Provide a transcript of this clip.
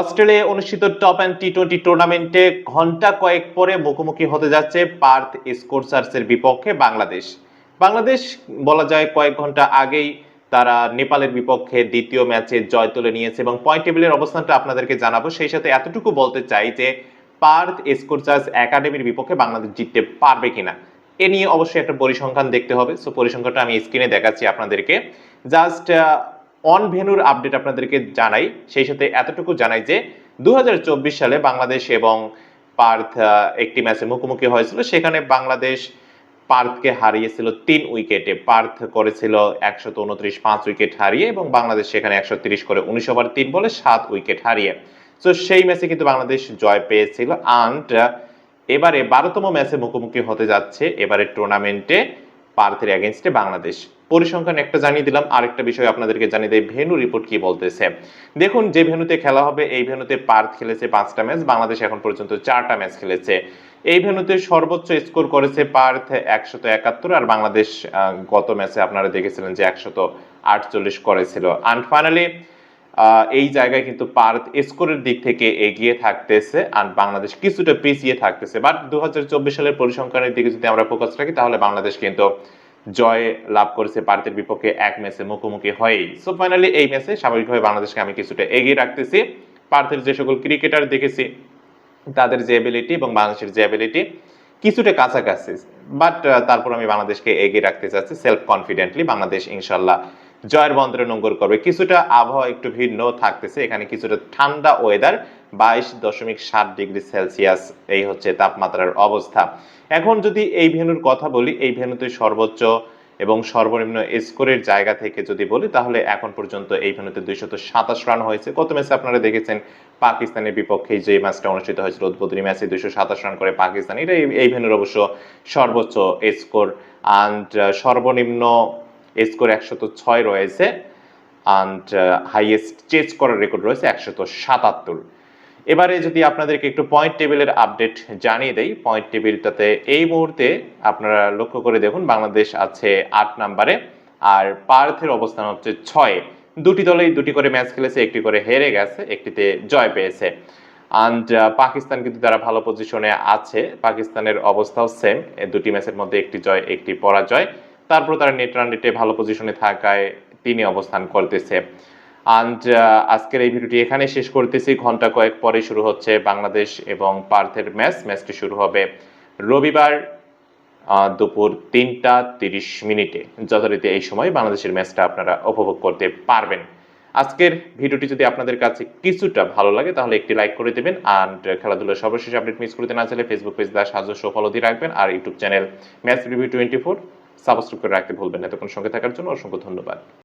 অস্ট্রেলিয়ায় অনুষ্ঠিত top and T twenty টুর্নামেন্টে ঘণ্টা কয়েক পরে মুখোমুখি হতে যাচ্ছে পার্থ স্কোরসার্সের বিপক্ষে বাংলাদেশ। বাংলাদেশ বলা যায় কয়েক ঘণ্টা আগেই তারা নেপালের বিপক্ষে দ্বিতীয় ম্যাচে জয় তুলে নিয়েছে এবং পয়েন্ট টেবিলের অবস্থানটা আপনাদেরকে জানাব। সেই সাথে এতটুকু বলতে চাই যে পার্থ স্কোরসার্স একাডেমির বিপক্ষে বাংলাদেশ জিততে পারবে কিনা, এ নিয়ে অবশ্যই একটা পরিসংখ্যান দেখতে হবে। সো পরিসংখ্যানটা আমি স্ক্রিনে দেখাচ্ছি আপনাদেরকে। জাস্ট অন ভেনুর আপডেট আপনাদেরকে জানাই। সেই সাথে এতটুকু জানাই যে, দুহাজার চব্বিশ সালে বাংলাদেশ এবং পার্থ একটি ম্যাচে মুখোমুখি হয়েছিল। সেখানে বাংলাদেশ পার্থকে হারিয়েছিল তিন উইকেটে। পার্থ করেছিল একশত উনত্রিশ, পাঁচ উইকেট হারিয়ে এবং বাংলাদেশ সেখানে একশো তিরিশ করে উনিশ ওভার, তিন বলে সাত উইকেট হারিয়ে। তো সেই ম্যাচে কিন্তু বাংলাদেশ জয় পেয়েছিল। আন্ড এবারে বারোতম ম্যাচে মুখোমুখি হতে যাচ্ছে এবারে টুর্নামেন্টে পার্থের এগেনস্টে বাংলাদেশ। পরিসংখ্যান একটা জানিয়ে দিলাম, আরেকটা বিষয় আপনাদেরকে জানিয়ে দেয় ভেনু রিপোর্ট কি বলতেছে? দেখুন, যে ভেনুতে খেলা হবে, এই ভেনুতে পার্থ খেলেছে পাঁচটা ম্যাচ, বাংলাদেশ এখন পর্যন্ত চারটা ম্যাচ খেলেছে। এই ভেনুতে সর্বোচ্চ স্কোর করেছে পার্থ একশত একাত্তর, আর বাংলাদেশ গত ম্যাচে আপনারা দেখেছিলেন যে একশত আটচল্লিশ করেছিল। অ্যান্ড ফাইনালি এই জায়গায় কিন্তু পার্থ স্কোরের দিক থেকে এগিয়ে থাকতেছে আর বাংলাদেশ কিছুটা পিছিয়ে থাকতেছে। বাট দু হাজার চব্বিশ সালের পরিসংখ্যানের দিকে যদি আমরা ফোকাস রাখি, তাহলে বাংলাদেশ কিন্তু জয় লাভ করেছে ভারতের বিপক্ষে এক ম্যাচে মুখোমুখি হয়েই। সো ফাইনালি এই ম্যাচে স্বাভাবিকভাবে বাংলাদেশকে আমি কিছুটা এগিয়ে রাখতেছি। ভারতের যে সকল ক্রিকেটার দেখেছি, তাদের যে অ্যাবিলিটি এবং বাংলাদেশের যে অ্যাবিলিটি কিছুটা কাছাকাছি। বাট তারপর আমি বাংলাদেশকে এগিয়ে রাখতে চাচ্ছি সেলফ কনফিডেন্টলি বাংলাদেশ, ইনশাল্লাহ জয়ের বন্দরে নোঙ্গর করবে। কিছুটা আবহাওয়া একটু ভিন্ন থাকতেছে। এখানে কিছুটা ঠান্ডা ওয়েদার বাইশ দশমিক সাত ডিগ্রি সেলসিয়াস। এই হচ্ছে তাপমাত্রার অবস্থা। এখন যদি এই ভেনুর কথা বলি, এই ভেনুতে সর্বোচ্চ এবং সর্বনিম্ন স্কোরের জায়গা থেকে যদি বলি, তাহলে এখন পর্যন্ত এই ভেনুতে দুইশত সাতাশ রান হয়েছে। গত ম্যাচে আপনারা দেখেছেন, পাকিস্তানের বিপক্ষে যে ম্যাচটা অনুষ্ঠিত হয়েছিল, উদ্বোধনী ম্যাচে দুইশো সাতাশ রান করে পাকিস্তান। এটা এই- ভেনুর অবশ্য সর্বোচ্চ স্কোর। অ্যান্ড সর্বনিম্ন স্কোর একশত ছয় রয়েছে অ্যান্ড হাইয়েস্ট চেজ করার রেকর্ড রয়েছে একশত সাতাত্তর। এবারে যদি আপনাদেরকে একটু পয়েন্ট টেবিলের আপডেট জানিয়ে দেই পয়েন্ট টেবিলটাতে এই মুহূর্তে আপনারা লক্ষ্য করে দেখুন, বাংলাদেশ আছে আট নাম্বারে আর পার্থের অবস্থান হচ্ছে ছয়। দুটি দলেই দুটি করে ম্যাচ খেলেছে, একটি করে হেরে গেছে, একটিতে জয় পেয়েছে। অ্যান্ড পাকিস্তান কিন্তু তারা ভালো পজিশনে আছে, পাকিস্তানের অবস্থাও সেম দুটি ম্যাচের মধ্যে একটি জয়, একটি পরাজয়। তারপর তারা নেট রান রেটে ভালো পজিশনে থাকায় তিনি অবস্থান করতেছে। অ্যান্ড আজকের এই ভিডিওটি এখানে শেষ করতেছি। ঘণ্টা কয়েক পরে শুরু হচ্ছে বাংলাদেশ এবং পার্থের ম্যাচ ম্যাচটি শুরু হবে রবিবার দুপুর তিনটা তিরিশ মিনিটে। যথারীতি এই সময় বাংলাদেশের ম্যাচটা আপনারা উপভোগ করতে পারবেন। আজকের ভিডিওটি যদি আপনাদের কাছে কিছুটা ভালো লাগে, তাহলে একটি লাইক করে দেবেন। অ্যান্ড খেলাধুলার সর্বশেষ আপডেট মিস করতে না চাইলে ফেসবুক পেজ দা সাহায্য শো ফলো দিয়ে রাখবেন। আর YouTube channel match review twenty four subscribe করে রাখতে ভুলবেন না। এতক্ষণ সঙ্গে থাকার জন্য অসংখ্য ধন্যবাদ।